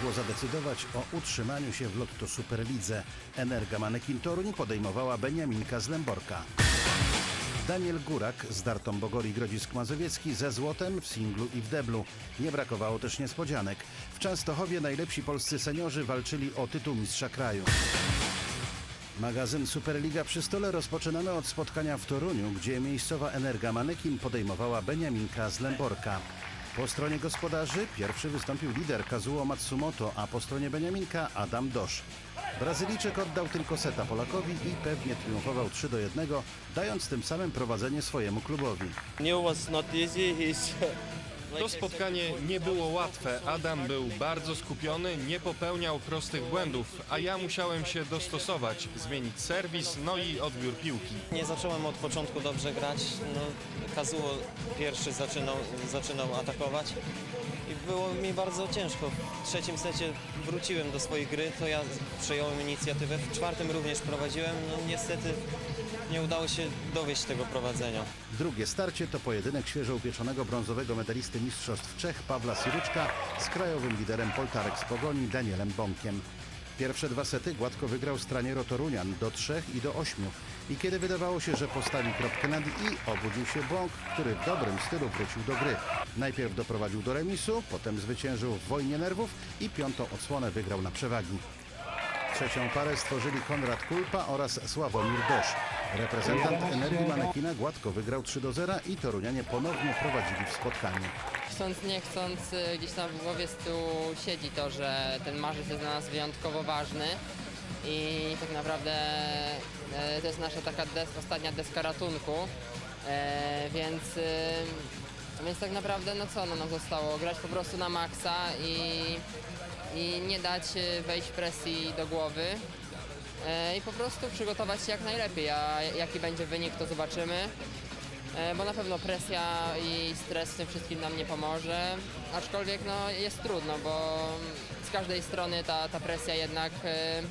Mogło zadecydować o utrzymaniu się w Lotto Superlidze. Energa Manekin Toruń podejmowała Beniaminka z Lęborka. Daniel Górak z Dartą Bogori Grodzisk Mazowiecki ze złotem w singlu i w deblu. Nie brakowało też niespodzianek. W Częstochowie najlepsi polscy seniorzy walczyli o tytuł mistrza kraju. Magazyn Superliga przy stole rozpoczynamy od spotkania w Toruniu, gdzie miejscowa Energa Manekin podejmowała Beniaminka z Lęborka. Po stronie gospodarzy pierwszy wystąpił lider Kazuo Matsumoto, a po stronie Beniaminka Adam Dosz. Brazylijczyk oddał tylko seta Polakowi i pewnie triumfował 3 do 1, dając tym samym prowadzenie swojemu klubowi. Was not easy. He's To spotkanie nie było łatwe. Adam był bardzo skupiony, nie popełniał prostych błędów, a ja musiałem się dostosować, zmienić serwis, no i odbiór piłki. Nie zacząłem od początku dobrze grać. No, Kazuo pierwszy zaczynał, zaczynał atakować i było mi bardzo ciężko. W trzecim secie wróciłem do swojej gry, to ja przejąłem inicjatywę. W czwartym również prowadziłem. No niestety nie udało się dowieść tego prowadzenia. Drugie starcie to pojedynek świeżo upieczonego brązowego medalisty Mistrzostw Czech Pawła Siruczka z krajowym liderem Poltarek z Pogoni Danielem Bąkiem. Pierwsze dwa sety gładko wygrał Straniero Torunian do 3 i do 8. I kiedy wydawało się, że postawi kropkę nad i, obudził się Bąk, który w dobrym stylu wrócił do gry. Najpierw doprowadził do remisu, potem zwyciężył w wojnie nerwów i piątą odsłonę wygrał na przewagi. Trzecią parę stworzyli Konrad Kulpa oraz Sławomir Dosz. Reprezentant Energii Manekina gładko wygrał 3 do 0 i Torunianie ponownie prowadzili w spotkaniu. Chcąc nie chcąc, y, gdzieś tam w głowie z tyłu siedzi to, że ten marzec jest dla nas wyjątkowo ważny i tak naprawdę e, to jest nasza taka des, ostatnia deska ratunku, e, więc, y, więc tak naprawdę no co no, nam zostało? Grać po prostu na maksa i, i nie dać y, wejść presji do głowy e, i po prostu przygotować się jak najlepiej, a jaki będzie wynik to zobaczymy. E, bo na pewno presja i stres w tym wszystkim nam nie pomoże, aczkolwiek no, jest trudno, bo z każdej strony ta, ta presja jednak e,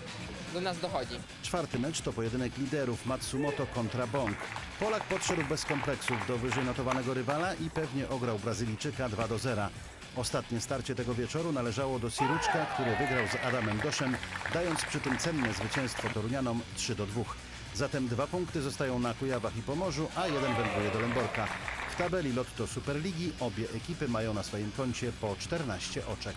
do nas dochodzi. Czwarty mecz to pojedynek liderów Matsumoto kontra Bąk. Polak podszedł bez kompleksów do wyżej notowanego rywala i pewnie ograł Brazylijczyka 2 do 0. Ostatnie starcie tego wieczoru należało do Siruczka, który wygrał z Adamem Doszem, dając przy tym cenne zwycięstwo Torunianom 3 do 2. Zatem dwa punkty zostają na Kujawach i Pomorzu, a jeden wędruje do Lęborka. W tabeli Lotto Superligi obie ekipy mają na swoim koncie po 14 oczek.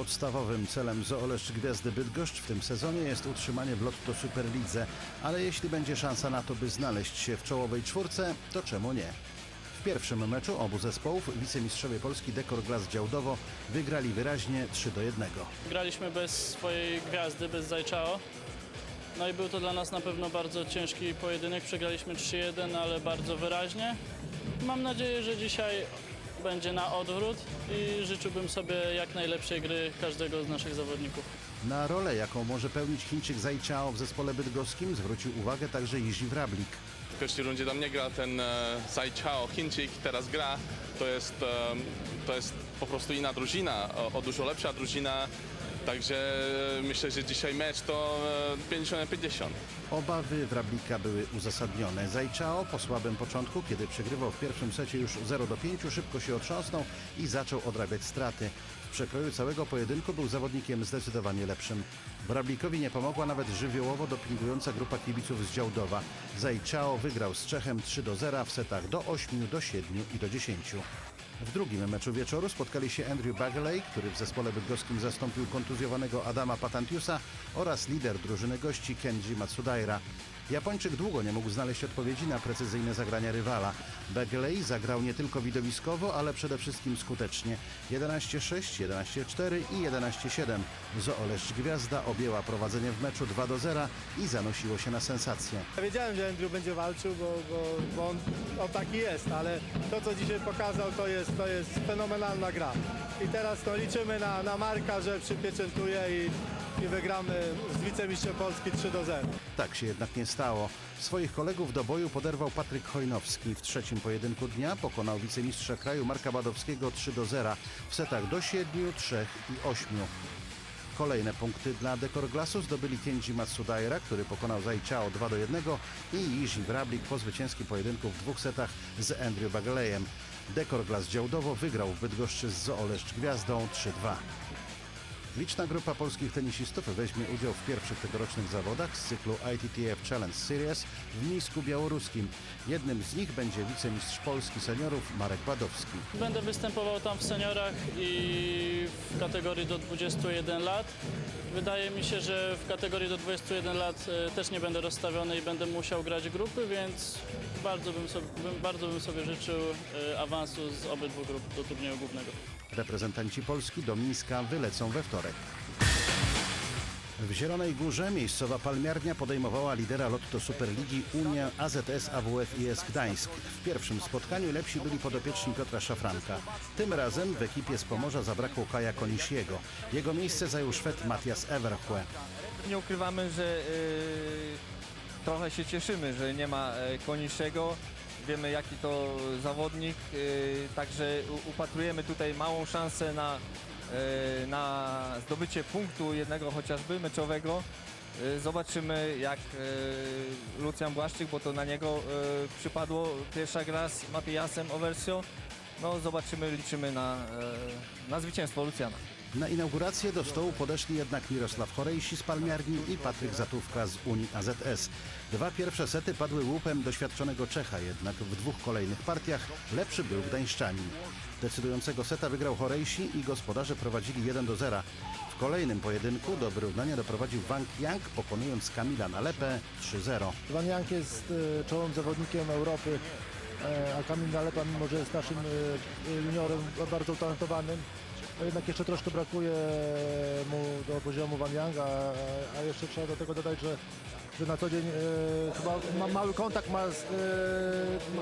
Podstawowym celem Zooleszcz Gwiazdy Bydgoszcz w tym sezonie jest utrzymanie w Lotto Superlidze, ale jeśli będzie szansa na to, by znaleźć się w czołowej czwórce, to czemu nie? W pierwszym meczu obu zespołów wicemistrzowie Polski Dekor Glas Działdowo wygrali wyraźnie 3 do 1. Graliśmy bez swojej gwiazdy, bez Zajczao. No i był to dla nas na pewno bardzo ciężki pojedynek. Przegraliśmy 3-1, ale bardzo wyraźnie. Mam nadzieję, że dzisiaj będzie na odwrót i życzyłbym sobie jak najlepszej gry każdego z naszych zawodników. Na rolę, jaką może pełnić Chińczyk Zajciao w zespole bydgoskim, zwrócił uwagę także Jiří Wrablik. W pierwszej rundzie tam nie gra ten e, Sai Chao, Chińczyk, teraz gra. To jest, e, to jest po prostu inna drużyna, o, o dużo lepsza drużyna. Także e, myślę, że dzisiaj mecz to e, 50 na 50. Obawy Wrablika były uzasadnione. Zajczao po słabym początku, kiedy przegrywał w pierwszym secie już 0 do 5, szybko się otrząsnął i zaczął odrabiać straty. W przekroju całego pojedynku był zawodnikiem zdecydowanie lepszym. Wrablikowi nie pomogła nawet żywiołowo dopingująca grupa kibiców z Działdowa. Zajczao wygrał z Czechem 3 do 0 w setach do 8, do 7 i do 10. W drugim meczu wieczoru spotkali się Andrew Bagley, który w zespole bydgoskim zastąpił kontuzjowanego Adama Patantiusa oraz lider drużyny gości Kenji Matsudaira. Japończyk długo nie mógł znaleźć odpowiedzi na precyzyjne zagrania rywala. Bagley zagrał nie tylko widowiskowo, ale przede wszystkim skutecznie. 11-6, 11-4 i 11-7. Zooleszcz Gwiazda objęła prowadzenie w meczu 2 do 0 i zanosiło się na sensację. Ja wiedziałem, że Andrew będzie walczył, bo, bo, bo on, on taki jest, ale to co dzisiaj pokazał to jest, to jest fenomenalna gra. I teraz no, liczymy na, na Marka, że przypieczętuje i, i wygramy z wicemistrzem Polski 3 do 0. Tak się jednak nie stało. Swoich kolegów do boju poderwał Patryk Chojnowski. W trzecim pojedynku dnia pokonał wicemistrza kraju Marka Badowskiego 3 do 0 w setach do 7, 3 i 8. Kolejne punkty dla Dekor Glasu zdobyli Kenji Matsudaira, który pokonał Zai Chao 2 do 1 i Jiří Wrablik po zwycięskim pojedynku w dwóch setach z Andrew Bagalejem. Dekor Glas Działdowo wygrał w Bydgoszczy z Zooleszcz Gwiazdą 3-2. Liczna grupa polskich tenisistów weźmie udział w pierwszych tegorocznych zawodach z cyklu ITTF Challenge Series w Mińsku Białoruskim. Jednym z nich będzie wicemistrz Polski seniorów Marek Badowski. Będę występował tam w seniorach i w kategorii do 21 lat. Wydaje mi się, że w kategorii do 21 lat e, też nie będę rozstawiony i będę musiał grać grupy, więc bardzo bym sobie, bardzo bym sobie życzył e, awansu z obydwu grup do turnieju głównego. Reprezentanci Polski do Mińska wylecą we wtorek. W Zielonej Górze miejscowa palmiarnia podejmowała lidera Lotto Superligi Unia AZS AWF IS Gdańsk. W pierwszym spotkaniu lepsi byli podopieczni Piotra Szafranka. Tym razem w ekipie z Pomorza zabrakło Kaja Konisiego. Jego miejsce zajął Szwed Matthias Everchue. Nie ukrywamy, że y, trochę się cieszymy, że nie ma y, Koniszego. Wiemy jaki to zawodnik, y, także upatrujemy tutaj małą szansę na, y, na zdobycie punktu jednego chociażby meczowego. Y, Zobaczymy jak y, Lucjan Błaszczyk, bo to na niego przypadło pierwsza gra z Matthiasem Oversio. No zobaczymy, liczymy na, na zwycięstwo Lucjana. Na inaugurację do stołu podeszli jednak Mirosław Chorejsi z Palmiarni i Patryk Zatówka z Unii AZS. Dwa pierwsze sety padły łupem doświadczonego Czecha, jednak w dwóch kolejnych partiach lepszy był Gdańszczanin. Decydującego seta wygrał Chorejsi i gospodarze prowadzili 1 do 0. W kolejnym pojedynku do wyrównania doprowadził Wang Yang, pokonując Kamila Nalepę 3-0. Van Jank jest e, czołowym zawodnikiem Europy, e, a Kamil Nalepa, mimo że jest naszym e, juniorem bardzo utalentowanym, to jednak jeszcze troszkę brakuje mu do poziomu Van Yanga, a- a jeszcze trzeba do tego dodać, że, że na co dzień e, chyba ma mały kontakt, ma z,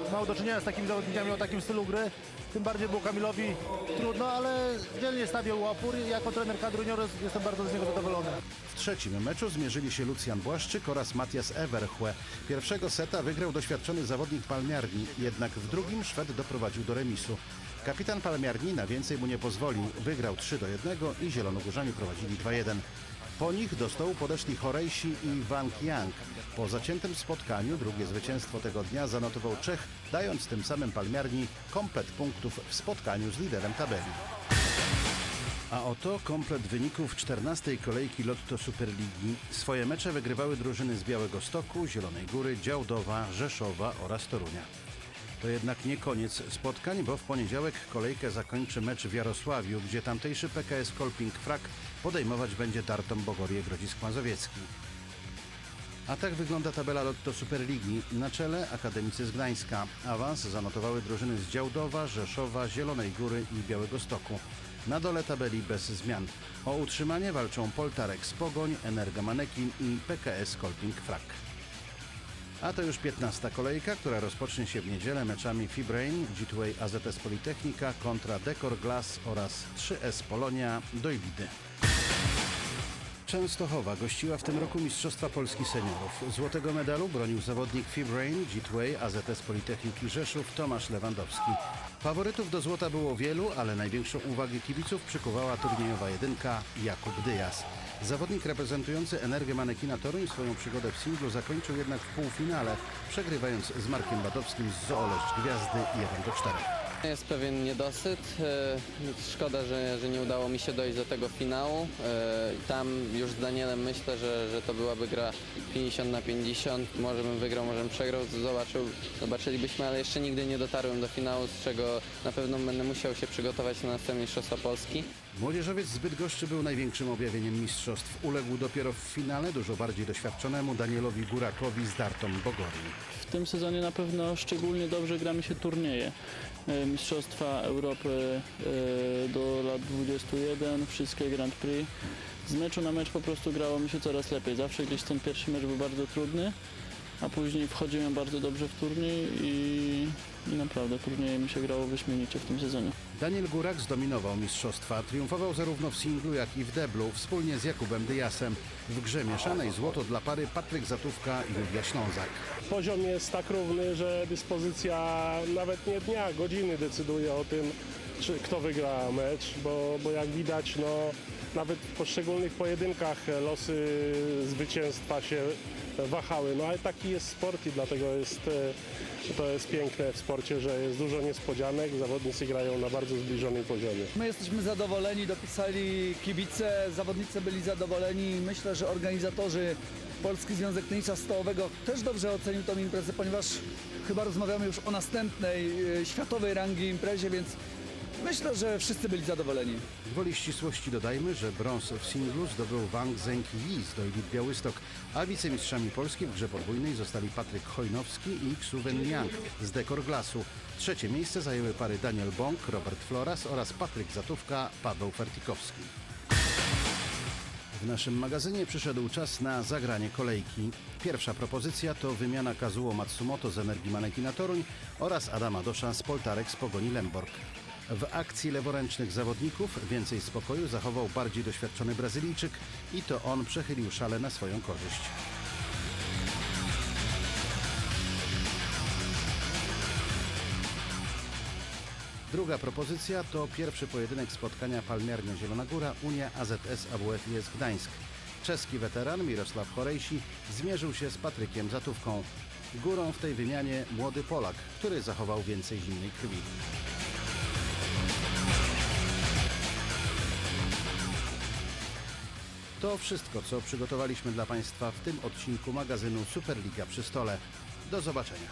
e, mało do czynienia z takimi zawodnikami o takim stylu gry. Tym bardziej było Kamilowi trudno, ale dzielnie stawiał opór i jako trener kadry junior jestem bardzo z niego zadowolony. W trzecim meczu zmierzyli się Lucjan Błaszczyk oraz Matthias Everchue. Pierwszego seta wygrał doświadczony zawodnik Palmiarni, jednak w drugim Szwed doprowadził do remisu. Kapitan Palmiarni na więcej mu nie pozwolił, wygrał 3 do 1 i Zielonogórzanie prowadzili 2-1. Po nich do stołu podeszli Chorejsi i Wang Yang. Po zaciętym spotkaniu drugie zwycięstwo tego dnia zanotował Czech, dając tym samym Palmiarni komplet punktów w spotkaniu z liderem tabeli. A oto komplet wyników 14. kolejki Lotto Superligi. Swoje mecze wygrywały drużyny z Białego Stoku, Zielonej Góry, Działdowa, Rzeszowa oraz Torunia. To jednak nie koniec spotkań, bo w poniedziałek kolejkę zakończy mecz w Jarosławiu, gdzie tamtejszy PKS Kolping Frak podejmować będzie Dartom Bogorię Grodzisk Mazowiecki. A tak wygląda tabela Lotto Superligi. Na czele Akademicy z Gdańska. Awans zanotowały drużyny z Działdowa, Rzeszowa, Zielonej Góry i Białego Stoku. Na dole tabeli bez zmian. O utrzymanie walczą Poltarek z Pogoń, Energa Manekin i PKS Kolping Frak. A to już 15 kolejka, która rozpocznie się w niedzielę meczami Fibrain, G2A AZS Politechnika kontra Decor Glass oraz 3S Polonia do Ibidy. Częstochowa gościła w tym roku Mistrzostwa Polski Seniorów. Złotego medalu bronił zawodnik Fibrain, G2A, AZS Politechniki Rzeszów Tomasz Lewandowski. Faworytów do złota było wielu, ale największą uwagę kibiców przykuwała turniejowa jedynka Jakub Dyjas. Zawodnik reprezentujący Energię Manekina Toruń swoją przygodę w singlu zakończył jednak w półfinale, przegrywając z Markiem Badowskim z Zooleszcz Gwiazdy 1 do 4. Jest pewien niedosyt. e, Szkoda, że, że nie udało mi się dojść do tego finału. E, Tam już z Danielem myślę, że, że to byłaby gra 50 na 50. Może bym wygrał, może bym przegrał. Zobaczył, zobaczylibyśmy, ale jeszcze nigdy nie dotarłem do finału, z czego na pewno będę musiał się przygotować na następne Mistrzostwa Polski. Młodzieżowiec z Bydgoszczy był największym objawieniem mistrzostw. Uległ dopiero w finale dużo bardziej doświadczonemu Danielowi Górakowi z Dartom Bogorii. W tym sezonie na pewno szczególnie dobrze gramy się turnieje. E, Mistrzostwa Europy e, do lat 21, wszystkie Grand Prix. Z meczu na mecz po prostu grało mi się coraz lepiej. Zawsze gdzieś ten pierwszy mecz był bardzo trudny, a później wchodziłem bardzo dobrze w turniej i, i naprawdę turnieje mi się grało wyśmienicie w tym sezonie. Daniel Górak zdominował mistrzostwa. Triumfował zarówno w singlu, jak i w deblu, wspólnie z Jakubem Dyjasem. W grze mieszanej złoto dla pary Patryk Zatówka i Julia Ślązak. Poziom jest tak równy, że dyspozycja nawet nie dnia, godziny decyduje o tym, czy kto wygra mecz, bo, bo jak widać, no, nawet w poszczególnych pojedynkach losy zwycięstwa się wahały. No ale taki jest sport i dlatego jest, e, to jest piękne w sporcie, że jest dużo niespodzianek, zawodnicy grają na bardzo zbliżonym poziomie. My jesteśmy zadowoleni, dopisali kibice, zawodnicy byli zadowoleni. Myślę, że organizatorzy Polski Związek Tenisa Stołowego też dobrze ocenił tą imprezę, ponieważ chyba rozmawiamy już o następnej e, światowej rangi imprezie, więc myślę, że wszyscy byli zadowoleni. Gwoli ścisłości dodajmy, że brąz w singlu zdobył Wang Zheng-Yi z Dojlit Białystok, a wicemistrzami Polski w grze podwójnej zostali Patryk Chojnowski i Xuven Liang z Dekor Glasu. Trzecie miejsce zajęły pary Daniel Bąk, Robert Floras oraz Patryk Zatówka, Paweł Fertikowski. W naszym magazynie przyszedł czas na zagranie kolejki. Pierwsza propozycja to wymiana Kazuo Matsumoto z Energii Manekina Toruń oraz Adama Dosza z Poltarek z Pogoni Lemborg. W akcji leworęcznych zawodników więcej spokoju zachował bardziej doświadczony Brazylijczyk i to on przechylił szale na swoją korzyść. Druga propozycja to pierwszy pojedynek spotkania Palmiernia Zielona Góra, Unia AZS AWF IS Gdańsk. Czeski weteran Mirosław Chorejsi zmierzył się z Patrykiem Zatówką. Górą w tej wymianie młody Polak, który zachował więcej zimnej krwi. To wszystko, co przygotowaliśmy dla Państwa w tym odcinku magazynu Superliga przy stole. Do zobaczenia.